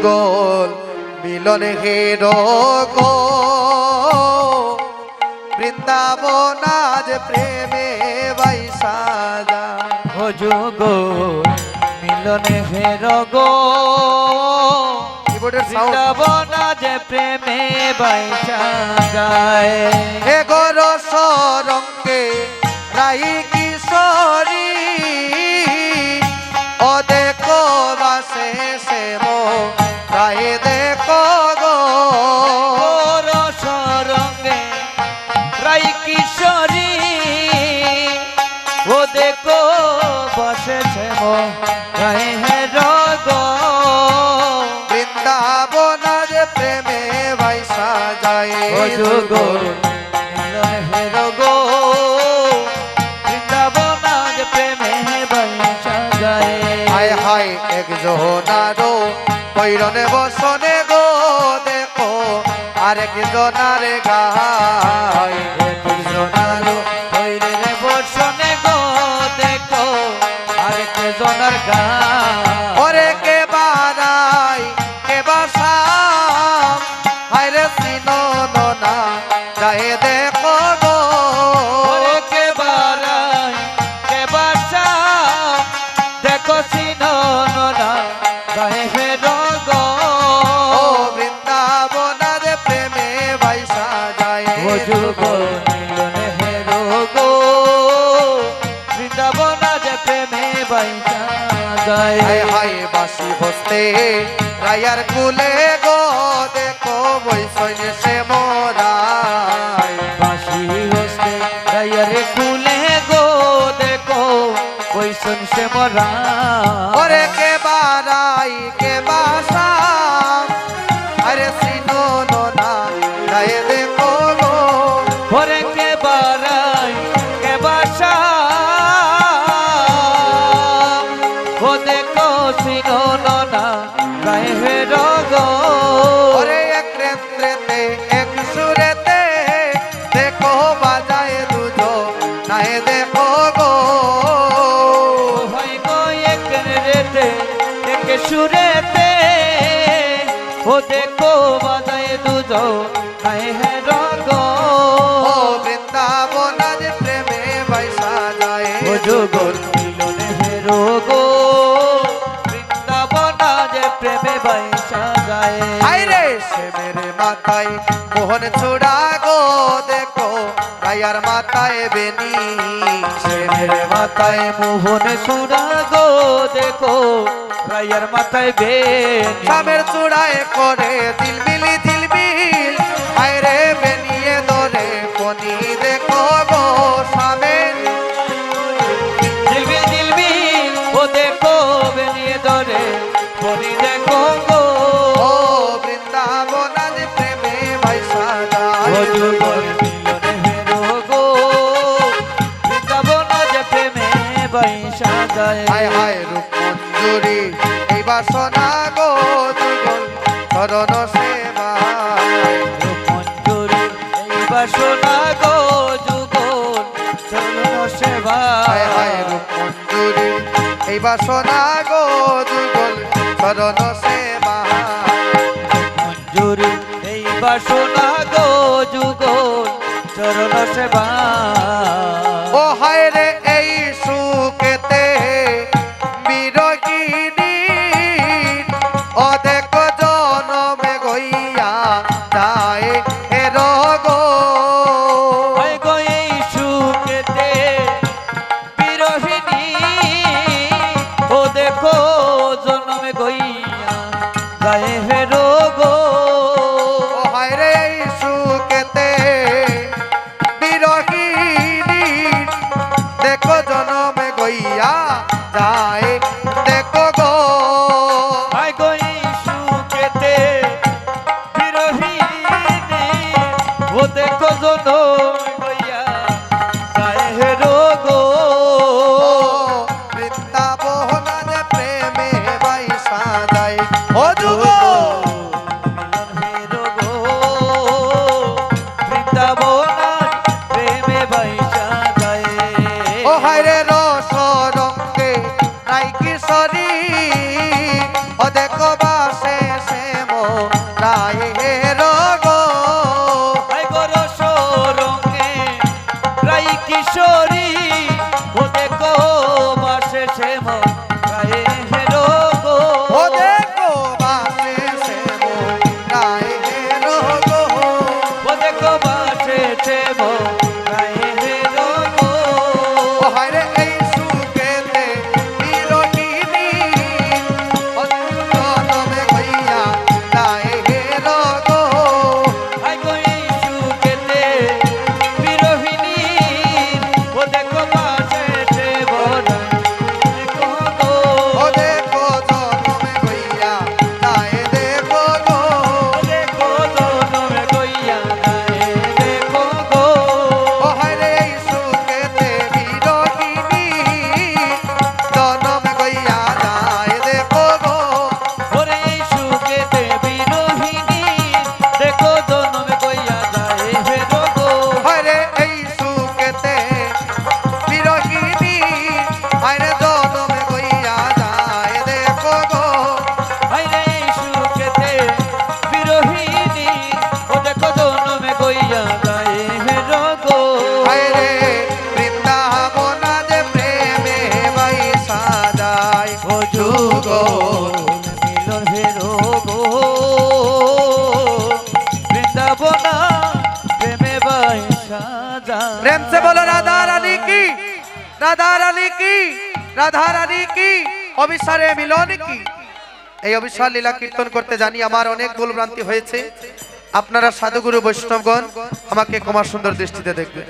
যুগল মিলন হের গো বৃন্দাবন আজ প্রেমে ও যুগ মিলনে কিবোর্ডের সাউন্ড বৃন্দাবন যে প্রেমে বাইসা যায় হে গর সরঙ্গে রাই কিশোরী বসেছে মো রাই হের গো বৃন্দাবন আজ প্রেমে বাইসা যায় যুগ মিলনে হের গো বৃন্দাবন যে প্রেমে যায় হায় হায় কৈরনে বসনে গো দেখো আরেক জনার গায় একজনারো হইরে ওরে কে বারাই কে বাসাম হায় সিনো না যাই দেখো গো। ওরে কে বারাই কে বাসা দেখো সিনো না গায়ে ফেরো যায়। হায় হায় বাসি হস্তে রায়ার কুলে গো দেখো বৈশৈন সে মোরাই বাসি হস্তে রায়ার কুলে গো দেখো ওই সে মোরা ওরে কে বারাই কে বাসা নাই দেখো গো। হয় এক রেতে এক সুরেতে। ও দেখো বাজায় দুজো গায়ে হেরো গো ও বৃন্দাবন আজ প্রেমে বাইসা যায়। ও যুগল মিলনে হেরো গো বৃন্দাবন যে প্রেমে বাইসা যায়। আইরে সে মেরে মাথায় মোহন দেখো রায়ার মাথায় বেনি মেরে মাথায় মোহন সুরা গো দেখো রায়ার মাথায় বেনি। সামের চূড়ায় করে দিলবিলি দিলবিল আইরে বেনিয়ে ধরে পনি দেখো গো সামের দিলবি দিলবি ও দেখো বেনিয়ে ধরে বনি দেখো যায় হায় হায় রূপ মঞ্জুরি এই বাসনা গো যুগল চরণ সেবা। মঞ্জুরি এই বাসনা গো যুগল চরণ সেবা। হায় হায় রূপ মঞ্জুরি এই বাসনা গো যুগল চরণ সেবা। মঞ্জুরি এই বাসনা গো যুগল চরণ সেবা। রাধা রানী কি? রাধা রানী কি? অবিসারে মিলন কি? এই অবিশ্বার লীলা কীর্তন করতে জানি আমার অনেক ভুল ভ্রান্তি হয়েছে। আপনারা সাধুগুরু বৈষ্ণবগণ আমাকে কুমার সুন্দর দৃষ্টিতে দেখবেন।